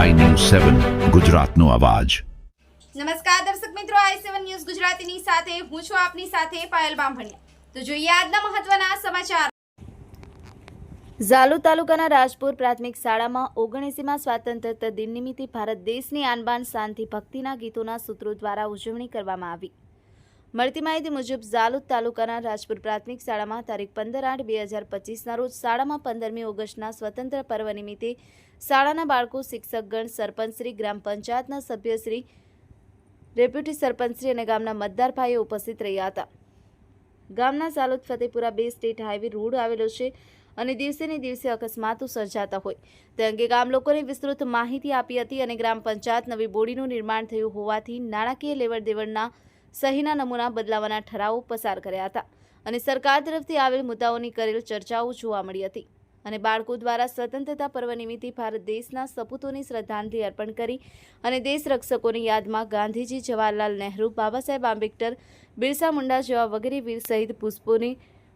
સેવન ગુજરાતનો અવાજ. નમસ્કાર દર્શક મિત્રો આઈ સેવન ન્યૂઝ ગુજરાતીની સાથે હું છું આપની સાથે પાયલ બામભણિયા. તો જોઈએ આજના મહત્વના સમાચાર. ઝાલુ તાલુકાના રાજપુર પ્રાથમિક શાળામાં ઓગણીસીમાં સ્વાતંત્રતા દિન નિમિત્તે ભારત દેશની આનબાન શાંતિ ભક્તિના ગીતોના સૂત્રો દ્વારા ઉજવણી કરવામાં આવી. મળતી માહિતી મુજબ ઝાલુદ તાલુકાના રાજપુર પ્રાથમિક શાળામાં તારીખ પંદર આઠ બે હજાર પચીસના રોજ શાળામાં પંદરમી ઓગસ્ટના સ્વતંત્ર પર્વ નિમિત્તે શાળાના બાળકો, શિક્ષકગણ, સરપંચશ્રી, ગ્રામ પંચાયતના સભ્યશ્રી, ડેપ્યુટી સરપંચશ્રી અને ગામના મતદાર ભાઈઓ ઉપસ્થિત રહ્યા હતા. ગામના સાલોદ ફતેપુરા બે સ્ટેટ હાઈવે રોડ આવેલો છે અને દિવસે ને દિવસે અકસ્માતો સર્જાતા હોય. તે અંગે ગામ લોકોને વિસ્તૃત માહિતી આપી હતી અને ગ્રામ પંચાયત નવી બોડીનું નિર્માણ થયું હોવાથી નાણાકીય લેવડ દેવડના સહીના નમૂના બદલાવાના ઠરાવો પસાર કર્યા હતા અને સરકાર તરફથી આવેલ મુદ્દાઓની કરેલ ચર્ચાઓ જોવા મળી હતી અને બાળકો દ્વારા સ્વતંત્રતા પર્વ નિમિત્તે ભારત દેશના સપૂતોની શ્રદ્ધાંજલિ અર્પણ કરી અને દેશ રક્ષકોની યાદમાં ગાંધીજી જવાહરલાલ નહેરુ બાબા સાહેબ આંબેડકર, બિરસા મુંડા જેવા વગેરે વીર સહિત પુષ્પોની,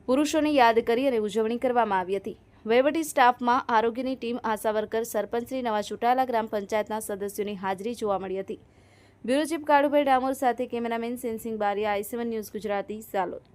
પુરુષોને યાદ કરી અને ઉજવણી કરવામાં આવી હતી. વહીવટી સ્ટાફમાં આરોગ્યની ટીમ, આશા વર્કર નવા ચૂંટાયેલા ગ્રામ પંચાયતના સદસ્યોની હાજરી જોવા મળી હતી. બ્યુરો ચીફ કાળુભાઈ ડામોર સાથે cameraman Sensing Bariya I seven news Gujarati Salod.